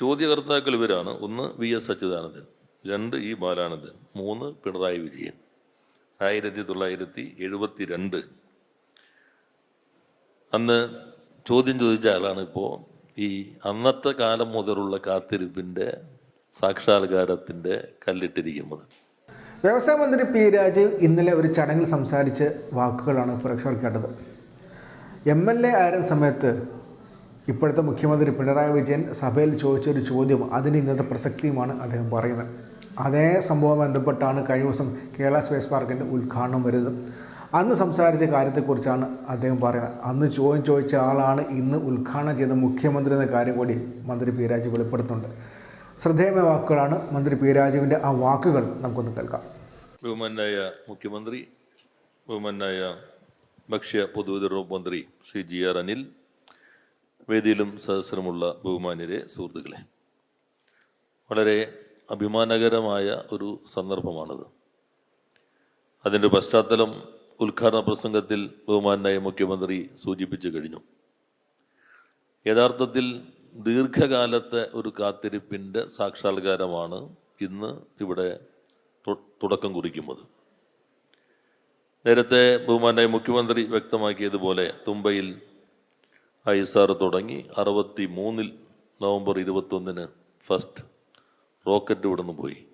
ചോദ്യകർത്താക്കൾ ഇവരാണ്. ഒന്ന് V S Achuthanandan രണ്ട് ഇ ബാലാനന്ദൻ മൂന്ന് പിണറായി വിജയൻ. ആയിരത്തി തൊള്ളായിരത്തി എഴുപത്തി രണ്ട് അന്ന് ചോദ്യം ചോദിച്ച ആളാണ് ഇപ്പോൾ ഈ അന്നത്തെ കാലം മുതലുള്ള കാത്തിരിപ്പിന്റെ സാക്ഷാത്കാരത്തിന്റെ കല്ലിട്ടിരിക്കുന്നത്. വ്യവസായ മന്ത്രി പി രാജീവ് ഇന്നലെ ഒരു ചടങ്ങിൽ സംസാരിച്ച് വാക്കുകളാണ് പ്രേക്ഷകർ കേട്ടത്. എം എൽ എ ആയിരുന്ന സമയത്ത് ഇപ്പോഴത്തെ മുഖ്യമന്ത്രി പിണറായി വിജയൻ സഭയിൽ ചോദിച്ചൊരു ചോദ്യം അതിന് ഇന്നത്തെ പ്രസക്തിയുമാണ് അദ്ദേഹം പറയുന്നത്. അതേ സംഭവം ബന്ധപ്പെട്ടാണ് കഴിഞ്ഞ ദിവസം കേരള സ്പേസ് പാർക്കിന്റെ ഉദ്ഘാടനം വരുന്നത്. അന്ന് സംസാരിച്ച കാര്യത്തെക്കുറിച്ചാണ് അദ്ദേഹം പറയുന്നത്. അന്ന് ചോദ്യം ചോദിച്ച ആളാണ് ഇന്ന് ഉദ്ഘാടനം ചെയ്ത മുഖ്യമന്ത്രി എന്ന കാര്യം കൂടി മന്ത്രി പി രാജീവ് വെളിപ്പെടുത്തുന്നുണ്ട്. ശ്രദ്ധേയമായ വാക്കുകളാണ് മന്ത്രി പി രാജീവിന്റെ ആ വാക്കുകൾ. നമുക്കൊന്ന് കേൾക്കാം. ബഹുമാനായ മുഖ്യമന്ത്രി ബഹുമാനായ ഭക്ഷ്യ പൊതുവിതരണ മന്ത്രി ശ്രീ ജി ആർ അനിൽ വേദിയിലും സദസ്സിലുമുള്ള ബഹുമാന്യരെ സുഹൃത്തുക്കളെ വളരെ അഭിമാനകരമായ ഒരു സന്ദർഭമാണിത്. അതിന്റെ പശ്ചാത്തലം ഉദ്ഘാടന പ്രസംഗത്തിൽ ബഹുമാനായ മുഖ്യമന്ത്രി സൂചിപ്പിച്ചു കഴിഞ്ഞു. യഥാർത്ഥത്തിൽ ദീർഘകാലത്തെ ഒരു കാത്തിരിപ്പിന്റെ സാക്ഷാത്കാരമാണ് ഇന്ന് ഇവിടെ തുടക്കം കുറിക്കുന്നത്. നേരത്തെ ബഹുമാനായ മുഖ്യമന്ത്രി വ്യക്തമാക്കിയതുപോലെ തുമ്പയിൽ ഐ എസ് ആർ തുടങ്ങി അറുപത്തി മൂന്നിൽ നവംബർ ഇരുപത്തൊന്നിന് ഫസ്റ്റ് റോക്കറ്റ് ഇവിടുന്ന് പോയി.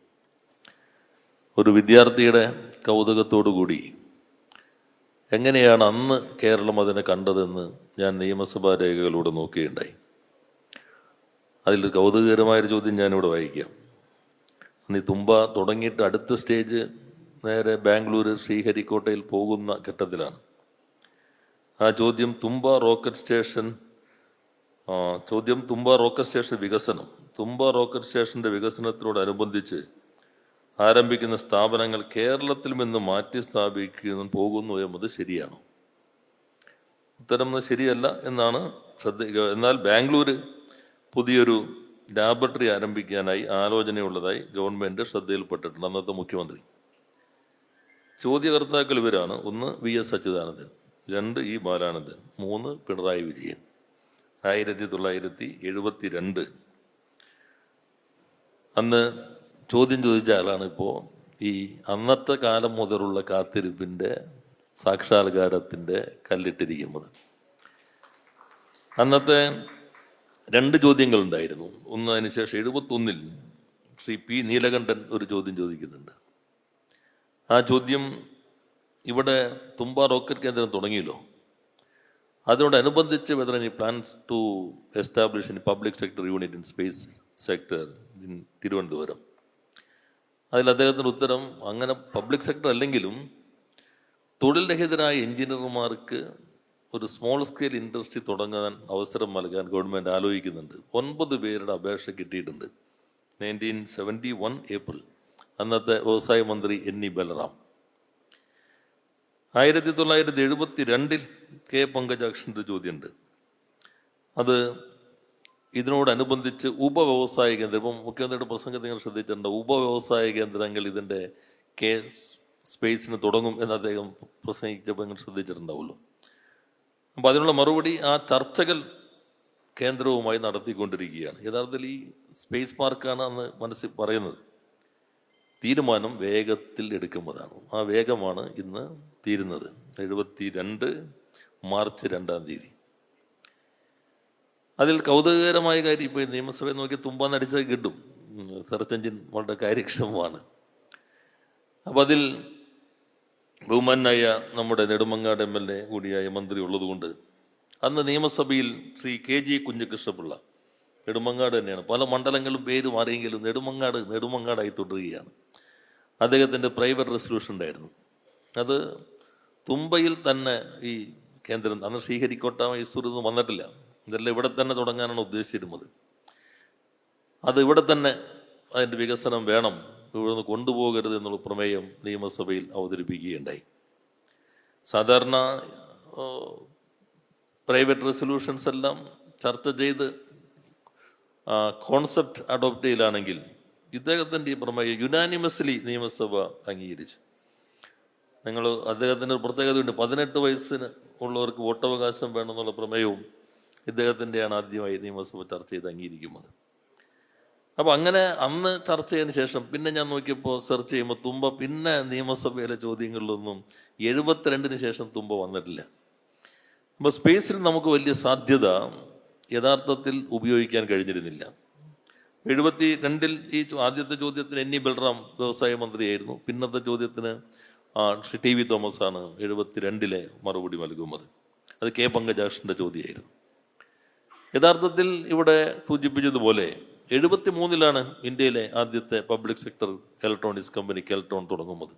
ഒരു വിദ്യാർത്ഥിയുടെ കൗതുകത്തോടു കൂടി എങ്ങനെയാണ് അന്ന് കേരളം അതിനെ കണ്ടതെന്ന് ഞാൻ നിയമസഭാ രേഖകളിലൂടെ നോക്കുകയുണ്ടായി. അതിൽ കൗതുകകരമായൊരു ചോദ്യം ഞാനിവിടെ വായിക്കാം. അന്ന് തുമ്പ തുടങ്ങിയിട്ട് അടുത്ത സ്റ്റേജ് നേരെ ബാംഗ്ലൂർ ശ്രീഹരിക്കോട്ടയിൽ പോകുന്ന ഘട്ടത്തിലാണ്. ആ ചോദ്യം തുമ്പ റോക്കറ്റ് സ്റ്റേഷൻ ചോദ്യം തുമ്പ റോക്കറ്റ് സ്റ്റേഷൻ വികസനം. തുമ്പ റോക്കറ്റ് സ്റ്റേഷന്റെ വികസനത്തിനോടനുബന്ധിച്ച് ആരംഭിക്കുന്ന സ്ഥാപനങ്ങൾ കേരളത്തിൽ നിന്ന് മാറ്റി സ്ഥാപിക്കുന്നു പോകുന്നു എന്നത് ശരിയാണോ? ഉത്തരം ശരിയല്ല എന്നാണ് ശ്രദ്ധ എന്നാൽ ബാംഗ്ലൂര് പുതിയൊരു ലാബറട്ടറി ആരംഭിക്കാനായി ആലോചനയുള്ളതായി ഗവൺമെന്റ് ശ്രദ്ധയിൽപ്പെട്ടിട്ടുണ്ട്. അന്നത്തെ മുഖ്യമന്ത്രി. ചോദ്യകർത്താക്കൾ ഇവരാണ്. ഒന്ന് വി എസ് അച്യുതാനന്ദൻ. രണ്ട് ഇ ബാലാനന്ദൻ മൂന്ന് പിണറായി വിജയൻ. ആയിരത്തി തൊള്ളായിരത്തി എഴുപത്തി രണ്ട് അന്ന് ചോദ്യം ചോദിച്ച ആളാണ് ഇപ്പോൾ ഈ അന്നത്തെ കാലം മുതലുള്ള കാത്തിരിപ്പിന്റെ സാക്ഷാത്കാരത്തിന്റെ കല്ലിട്ടിരിക്കുന്നത്. അന്നത്തെ രണ്ട് ചോദ്യങ്ങളുണ്ടായിരുന്നു. ഒന്ന് അതിനുശേഷം എഴുപത്തൊന്നിൽ ശ്രീ പി നീലകണ്ഠൻ ഒരു ചോദ്യം ചോദിക്കുന്നുണ്ട്. ആ ചോദ്യം ഇവിടെ തുമ്പ റോക്കറ്റ് കേന്ദ്രം തുടങ്ങിയല്ലോ. അതിനോടനുബന്ധിച്ച് whether any plans to establish in public sector unit in space sector in Thiruvananthapuram. അതിൽ അദ്ദേഹത്തിന്റെ ഉത്തരം അങ്ങനെ പബ്ലിക് സെക്ടർ അല്ലെങ്കിലും തൊഴിൽ രഹിതരായ എഞ്ചിനീയർമാർക്ക് ഒരു സ്മോൾ സ്കെയിൽ ഇൻഡസ്ട്രി തുടങ്ങാൻ അവസരം നൽകാൻ ഗവൺമെന്റ് ആലോചിക്കുന്നുണ്ട്. ഒൻപത് പേരുടെ അപേക്ഷ കിട്ടിയിട്ടുണ്ട്. നയന്റീൻ സെവന്റി വൺ ഏപ്രിൽ അന്നത്തെ വ്യവസായ മന്ത്രി എൻ ഇ ബലറാം. ആയിരത്തി തൊള്ളായിരത്തി എഴുപത്തി രണ്ടിൽ കെ പങ്കജാക്ഷന്റെ ചോദ്യമുണ്ട്. അത് ഇതിനോടനുബന്ധിച്ച് ഉപവ്യവസായ കേന്ദ്രം ഇപ്പം മുഖ്യമന്ത്രിയുടെ പ്രസംഗത്തിൽ നിങ്ങൾ ശ്രദ്ധിച്ചിട്ടുണ്ട്? ഉപവ്യവസായ കേന്ദ്രങ്ങൾ ഇതിന്റെ കെ സ്പേസിന് തുടങ്ങും എന്ന് അദ്ദേഹം പ്രസംഗിച്ചപ്പോൾ നിങ്ങൾ ശ്രദ്ധിച്ചിട്ടുണ്ടാവുമല്ലോ. അപ്പോൾ അതിനുള്ള മറുപടി ആ ചർച്ചകൾ കേന്ദ്രവുമായി നടത്തിക്കൊണ്ടിരിക്കുകയാണ്. യഥാർത്ഥത്തിൽ ഈ സ്പേസ് പാർക്കാണ് അന്ന് മനസ്സിൽ പറയുന്നത്. തീരുമാനം വേഗത്തിൽ എടുക്കുന്നതാണ്. ആ വേഗമാണ് ഇന്ന് തീരുന്നത് എഴുപത്തി രണ്ട് മാർച്ച് രണ്ടാം തീയതി. അതിൽ കൗതുകകരമായ കാര്യം ഇപ്പോൾ നിയമസഭയിൽ നോക്കി തുമ്പാന്നടിച്ചത് കിട്ടും. സെർച്ച് എഞ്ചിൻ വളരെ കാര്യക്ഷമമാണ്. അപ്പം അതിൽ ബഹുമാനായ നമ്മുടെ നെടുമങ്ങാട് എം എൽ എ കൂടിയായ മന്ത്രി ഉള്ളതുകൊണ്ട് അന്ന് നിയമസഭയിൽ ശ്രീ കെ ജി കുഞ്ഞകൃഷ്ണപിള്ള നെടുമങ്ങാട് തന്നെയാണ്. പല മണ്ഡലങ്ങളും പേര് മാറിയെങ്കിലും നെടുമങ്ങാട് നെടുമങ്ങാടായി തുടരുകയാണ്. അദ്ദേഹത്തിന്റെ പ്രൈവറ്റ് റെസൊല്യൂഷൻ ഉണ്ടായിരുന്നു. അത് തുമ്പയിൽ തന്നെ ഈ കേന്ദ്രം അന്ന് ശ്രീഹരിക്കോട്ട മൈസൂർ ഒന്നും വന്നിട്ടില്ല. ഇതെല്ലാം ഇവിടെ തന്നെ തുടങ്ങാനാണ് ഉദ്ദേശിച്ചിരുന്നത്. അത് ഇവിടെ തന്നെ അതിന്റെ വികസനം വേണം. ഇവിടുന്ന് കൊണ്ടുപോകരുത് എന്നുള്ള പ്രമേയം നിയമസഭയിൽ അവതരിപ്പിക്കുകയുണ്ടായി. സാധാരണ പ്രൈവറ്റ് റെസൊല്യൂഷൻസ് എല്ലാം ചർച്ച ചെയ്ത് കോൺസെപ്റ്റ് അഡോപ്റ്റ് ചെയ്യലാണെങ്കിൽ ഇദ്ദേഹത്തിന്റെ ഈ പ്രമേയം യുനാനിമസ്ലി നിയമസഭ അംഗീകരിച്ചു. നിങ്ങൾ അദ്ദേഹത്തിന്റെ ഒരു പ്രത്യേകതയുണ്ട്. പതിനെട്ട് വയസ്സിന് ഉള്ളവർക്ക് വോട്ടവകാശം വേണമെന്നുള്ള പ്രമേയവും ഇദ്ദേഹത്തിന്റെയാണ് ആദ്യമായി നിയമസഭ ചർച്ച ചെയ്ത് അംഗീകരിക്കുന്നത്. അപ്പോൾ അങ്ങനെ അന്ന് ചർച്ച ചെയ്തതിന് ശേഷം പിന്നെ ഞാൻ നോക്കിയപ്പോൾ സെർച്ച് ചെയ്യുമ്പോൾ തുമ്പ പിന്നെ നിയമസഭയിലെ ചോദ്യങ്ങളിലൊന്നും എഴുപത്തിരണ്ടിന് ശേഷം തുമ്പ വന്നിട്ടില്ല. അപ്പോൾ സ്പേസിൽ നമുക്ക് വലിയ സാധ്യത യഥാർത്ഥത്തിൽ ഉപയോഗിക്കാൻ കഴിഞ്ഞിരുന്നില്ല. എഴുപത്തി രണ്ടിൽ ഈ ആദ്യത്തെ ചോദ്യത്തിന് ഇ ബൽറാം വ്യവസായ മന്ത്രിയായിരുന്നു. പിന്നത്തെ ചോദ്യത്തിന് ആ, ടി വി തോമസ് ആണ് എഴുപത്തിരണ്ടിലെ മറുപടി നൽകുന്നത്. അത് കെ പങ്കജാഷിന്റെ ചോദ്യമായിരുന്നു. യഥാർത്ഥത്തിൽ ഇവിടെ സൂചിപ്പിച്ചതുപോലെ എഴുപത്തി മൂന്നിലാണ് ഇന്ത്യയിലെ ആദ്യത്തെ public sector electronics company Keltron തുടങ്ങുന്നത്.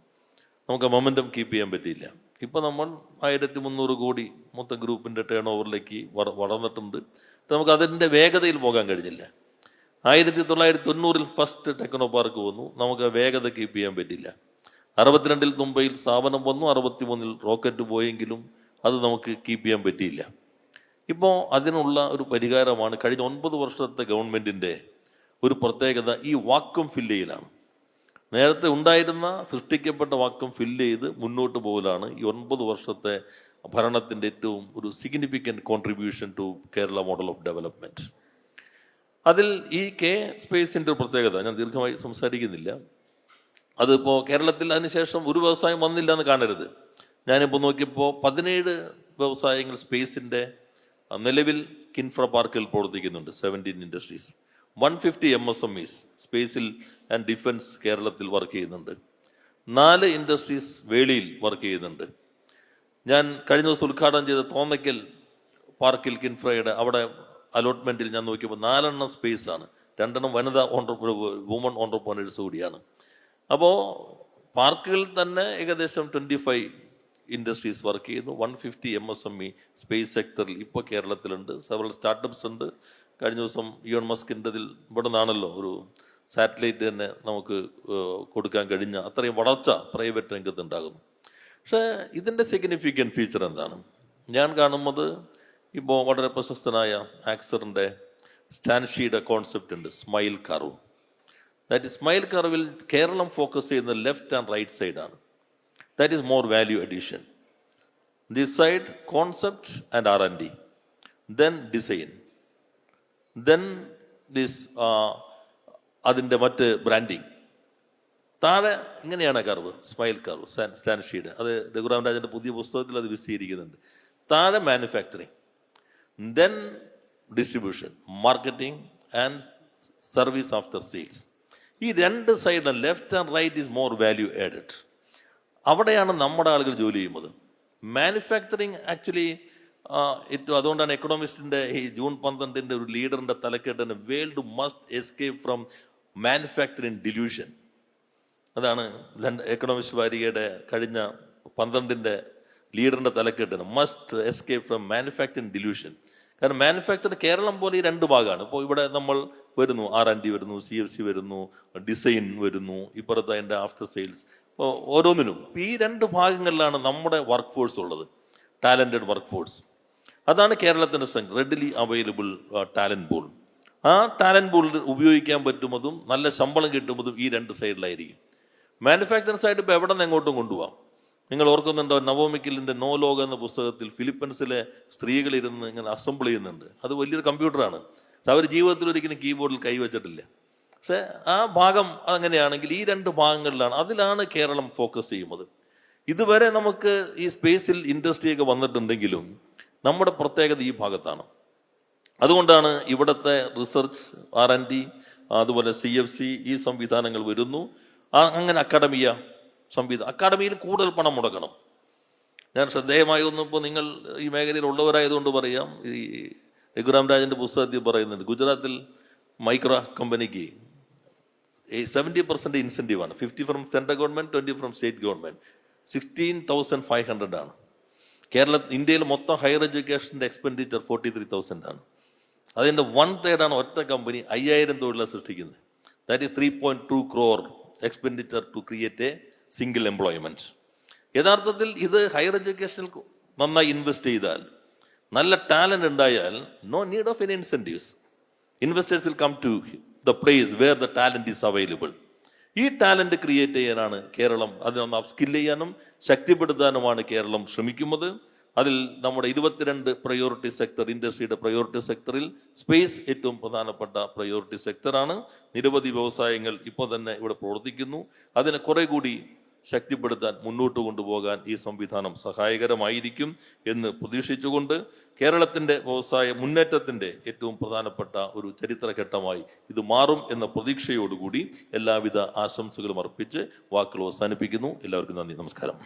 നമുക്ക് മൊമെന്റം കീപ്പ് ചെയ്യാൻ പറ്റിയില്ല. ഇപ്പോൾ നമ്മൾ ആയിരത്തി മുന്നൂറ് കോടി മൊത്തം ഗ്രൂപ്പിന്റെ ടേൺ ഓവറിലേക്ക് വള വളർന്നിട്ടുണ്ട് നമുക്ക് അതിന്റെ വേഗതയിൽ പോകാൻ കഴിഞ്ഞില്ല. ആയിരത്തി തൊള്ളായിരത്തി തൊണ്ണൂറിൽ ഫസ്റ്റ് ടെക്നോ പാർക്ക് വന്നു. നമുക്ക് വേഗത കീപ്പ് ചെയ്യാൻ പറ്റില്ല അറുപത്തിരണ്ടിൽ മുംബൈയിൽ സ്ഥാപനം വന്നു അറുപത്തി മൂന്നിൽ റോക്കറ്റ് പോയെങ്കിലും അത് നമുക്ക് കീപ്പ് ചെയ്യാൻ പറ്റിയില്ല. ഇപ്പോൾ അതിനുള്ള ഒരു പരിഹാരമാണ് കഴിഞ്ഞ ഒൻപത് വർഷത്തെ ഗവൺമെന്റിന്റെ ഒരു പ്രത്യേകത ഈ വാക്വം ഫില്ല് ചെയ്യലാണ്. നേരത്തെ ഉണ്ടായിരുന്ന സൃഷ്ടിക്കപ്പെട്ട വാക്വം ഫില്ല് ചെയ്ത് മുന്നോട്ട് പോകലാണ് ഈ ഒൻപത് വർഷത്തെ ഭരണത്തിന്റെ ഏറ്റവും ഒരു significant contribution to Kerala model of development അതിൽ ഈ കെ സ്പേസിന്റെ പ്രത്യേകത ഞാൻ ദീർഘമായി സംസാരിക്കുന്നില്ല. അതിപ്പോൾ കേരളത്തിൽ അതിനുശേഷം ഒരു വ്യവസായം വന്നില്ല എന്ന് കാണരുത്. ഞാനിപ്പോൾ നോക്കിയപ്പോൾ പതിനേഴ് വ്യവസായങ്ങൾ സ്പേസിന്റെ നിലവിൽ കിൻഫ്ര പാർക്കിൽ പ്രവർത്തിക്കുന്നുണ്ട് seventeen industries. One fifty M S M Es സ്പേസിൽ ആൻഡ് ഡിഫൻസ് കേരളത്തിൽ വർക്ക് ചെയ്യുന്നുണ്ട്. നാല് ഇൻഡസ്ട്രീസ് വേളിയിൽ വർക്ക് ചെയ്യുന്നുണ്ട്. ഞാൻ കഴിഞ്ഞ ദിവസം ഉദ്ഘാടനം ചെയ്ത തോന്നയ്ക്കൽ പാർക്കിൽ കിൻഫ്രയുടെ അവിടെ അലോട്ട്മെന്റിൽ ഞാൻ നോക്കിയപ്പോൾ നാലെണ്ണം സ്പേസ് ആണ് രണ്ടെണ്ണം വനിതാ ഓണ്ടർപ്ര വുമൺ കൂടിയാണ്. അപ്പോൾ പാർക്കുകളിൽ തന്നെ ഏകദേശം ട്വന്റി ഫൈവ് ഇൻഡസ്ട്രീസ് വർക്ക് ചെയ്യുന്നു one fifty M S M E space സെക്ടറിൽ ഇപ്പോൾ കേരളത്തിലുണ്ട്. സെവറൽ സ്റ്റാർട്ടപ്സ് ഉണ്ട്. കഴിഞ്ഞ ദിവസം ഇയോൺ മസ്കിന്റെ ഇതിൽ ഇവിടെ നിന്നാണല്ലോ ഒരു സാറ്റലൈറ്റ് തന്നെ നമുക്ക് കൊടുക്കാൻ കഴിഞ്ഞ അത്രയും വളർച്ച പ്രൈവറ്റ് രംഗത്ത് ഉണ്ടാകുന്നു. പക്ഷേ ഇതിന്റെ സിഗ്നിഫിക്കന്റ് ഫീച്ചർ എന്താണ്? ഞാൻ കാണുന്നത് ഇപ്പോൾ വളരെ പ്രശസ്തനായ ആക്സറിന്റെ സ്റ്റാൻഷിയുടെ കോൺസെപ്റ്റ് ഉണ്ട് സ്മൈൽ കർവ് ദാറ്റ് സ്മൈൽ കർവിൽ കേരളം ഫോക്കസ് ചെയ്യുന്ന ലെഫ്റ്റ് ആൻഡ് റൈറ്റ് സൈഡാണ് that is more value addition this side concept and R and D then design then this അതിന്റെ മറ്റ് ബ്രാൻഡിങ് താഴെ ഇങ്ങനെയാണ് കർവ് സ്മൈൽ കർവ് സ്റ്റാൻഷീഡ് അത് രഘുറാം രാജന്റെ പുതിയ പുസ്തകത്തിൽ അത് വിശദീകരിക്കുന്നുണ്ട്. താഴെ manufacturing then distribution marketing and service after sales ഈ രണ്ട് സൈഡിലും left and right is more value added അവിടെയാണ് നമ്മുടെ ആളുകൾ ജോലി ചെയ്യുന്നത്. മാനുഫാക്ചറിങ് ആക്ച്വലി അതുകൊണ്ടാണ് എക്കണോമിസ്റ്റിന്റെ ഈ ജൂൺ പന്ത്രണ്ടിന്റെ ഒരു ലീഡറിന്റെ തലക്കെട്ടിന് world must escape from manufacturing delusion അതാണ് എക്കണോമിസ്റ്റ് വാരികയുടെ കഴിഞ്ഞ പന്ത്രണ്ടിന്റെ ലീഡറിന്റെ തലക്കെട്ടിന്. Must escape from manufacturing delusion കാരണം മാനുഫാക്ചർ കേരളം പോലെ ഈ രണ്ട് ഭാഗമാണ്. ഇപ്പോൾ ഇവിടെ നമ്മൾ വരുന്നു ആർ ആൻഡ് ഡി വരുന്നു സി എഫ് സി വരുന്നു ഡിസൈൻ വരുന്നു ഇപ്പുറത്തെ അതിന്റെ ആഫ്റ്റർ സെയിൽസ് ഓരോന്നിനും ഈ രണ്ട് ഭാഗങ്ങളിലാണ് നമ്മുടെ വർക്ക് ഫോഴ്സ് ഉള്ളത്. ടാലന്റഡ് വർക്ക് ഫോഴ്സ് അതാണ് കേരളത്തിന്റെ strength readily available talent pool ആ ടാലന്റ് പൂൾ ഉപയോഗിക്കാൻ പറ്റുമതും നല്ല ശമ്പളം കിട്ടുന്നതും ഈ രണ്ട് സൈഡിലായിരിക്കും മാനുഫാക്ചറിങ് സൈഡ് ഇപ്പോൾ എവിടെ നിന്ന് എങ്ങോട്ടും കൊണ്ടുപോകാം നിങ്ങൾ ഓർക്കുന്നുണ്ടോ? നവോമിക്കലിന്റെ നോ ലോക എന്ന പുസ്തകത്തിൽ ഫിലിപ്പൻസിലെ സ്ത്രീകളിരുന്ന് ഇങ്ങനെ അസംബിൾ ചെയ്യുന്നുണ്ട്. അത് വലിയൊരു കമ്പ്യൂട്ടറാണ്. അവർ ജീവിതത്തിൽ ഒരിക്കലും കീബോർഡിൽ കൈവച്ചിട്ടില്ല പക്ഷേ ആ ഭാഗം അങ്ങനെയാണെങ്കിൽ ഈ രണ്ട് ഭാഗങ്ങളിലാണ്. അതിലാണ് കേരളം ഫോക്കസ് ചെയ്യുന്നത്. ഇതുവരെ നമുക്ക് ഈ സ്പേസിൽ ഇൻഡസ്ട്രിയൊക്കെ വന്നിട്ടുണ്ടെങ്കിലും നമ്മുടെ പ്രത്യേകത ഈ ഭാഗത്താണ്. അതുകൊണ്ടാണ് ഇവിടുത്തെ റിസർച്ച് ആർ ആൻഡ് ഡി അതുപോലെ സി എഫ് സി ഈ സംവിധാനങ്ങൾ വരുന്നു. അങ്ങനെ അക്കാഡമിയ സംവിധാനം അക്കാഡമിയിൽ കൂടുതൽ പണം മുടക്കണം ഞാൻ ശ്രദ്ധേയമായി ഒന്നും ഇപ്പോൾ നിങ്ങൾ ഈ മേഖലയിൽ ഉള്ളവരായതുകൊണ്ട് പറയാം. ഈ രഘുറാം രാജന്റെ പുസ്തകത്തിൽ പറയുന്നുണ്ട് ഗുജറാത്തിൽ മൈക്രോ കമ്പനിക്ക് seventy percent ഇൻസെന്റീവാണ് fifty from central government twenty from state government sixteen thousand five hundred ആണ്. കേരള ഇന്ത്യയിൽ മൊത്തം ഹയർ എഡ്യൂക്കേഷന്റെ എക്സ്പെൻഡിച്ചർ ഫോർട്ടി ത്രീ തൗസൻഡ് ആണ് അതിന്റെ വൺ തേർഡാണ് ഒറ്റ കമ്പനി അയ്യായിരം തൊഴിലാണ് സൃഷ്ടിക്കുന്നത്. That is three point two crore expenditure to create a single employment യഥാർത്ഥത്തിൽ ഇത് ഹയർ എഡ്യൂക്കേഷനിൽ നന്നായി ഇൻവെസ്റ്റ് ചെയ്താൽ നല്ല ടാലന്റ് ഉണ്ടായാൽ no need of any incentives investors will come to the place where the talent is available ഈ talent create ചെയ്യാനാണ് കേരളം അതിനൊന്ന് upskill ചെയ്യാനും ശക്തിപ്പെടുത്താനുമാണ് കേരളം ശ്രമിക്കുന്നത്. അതിൽ നമ്മുടെ ഇരുപത്തിരണ്ട് പ്രയോറിറ്റി സെക്ടർ ഇൻഡസ്ട്രിയുടെ പ്രയോറിറ്റി സെക്ടറിൽ സ്പേസ് ഏറ്റവും പ്രധാനപ്പെട്ട പ്രയോറിറ്റി സെക്ടറാണ് നിരവധി വ്യവസായങ്ങൾ ഇപ്പോൾ തന്നെ ഇവിടെ പ്രവർത്തിക്കുന്നു. അതിന് കുറെ കൂടി ശക്തിപ്പെടുത്താൻ മുന്നോട്ട് കൊണ്ടുപോകാൻ ഈ സംവിധാനം സഹായകരമായിരിക്കും എന്ന് പ്രതീക്ഷിച്ചുകൊണ്ട് കേരളത്തിന്റെ വ്യവസായ മുന്നേറ്റത്തിന്റെ ഏറ്റവും പ്രധാനപ്പെട്ട ഒരു ചരിത്രഘട്ടമായി ഇത് മാറും എന്ന പ്രതീക്ഷയോടുകൂടി എല്ലാവിധ ആശംസകളും അർപ്പിച്ച് വാക്കുകൾ അവസാനിപ്പിക്കുന്നു. എല്ലാവർക്കും നന്ദി. നമസ്കാരം.